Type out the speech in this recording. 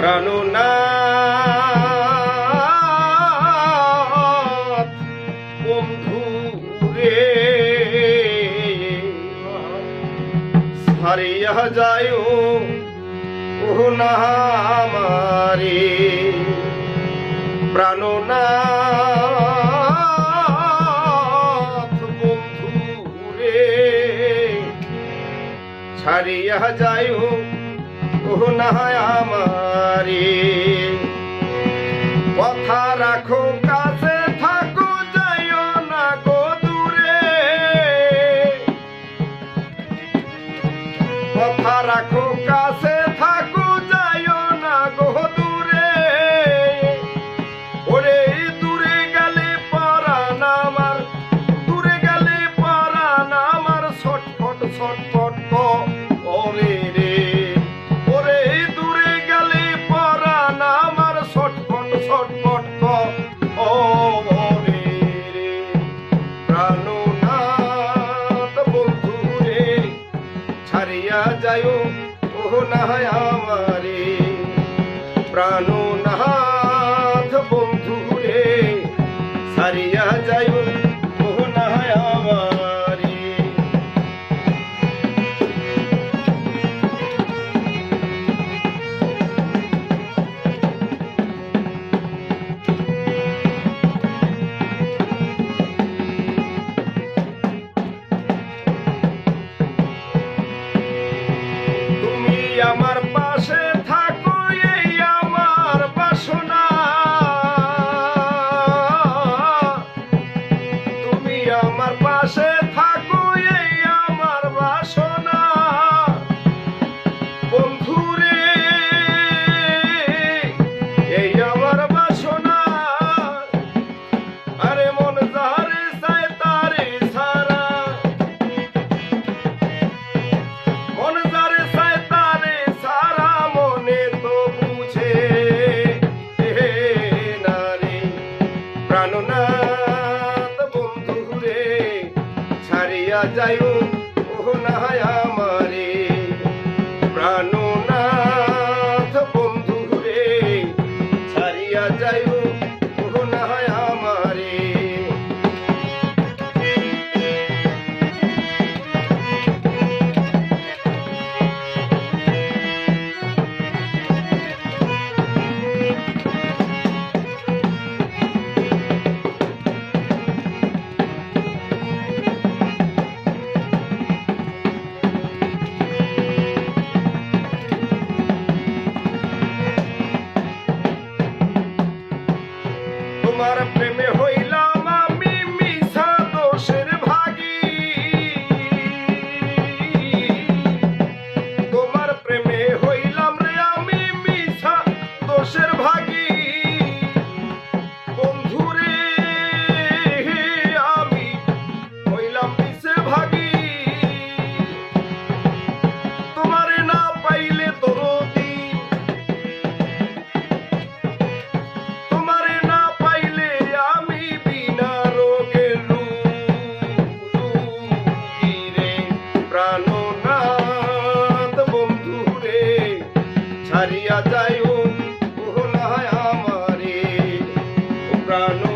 প্রাণনাথ বন্ধু রে হারিয়া যায় ও না মারে প্রাণনাথ বন্ধু রে ছাড়িয়া যায় গুনায় আমারে। কথা রাখো হয় যাইও ও না Rano.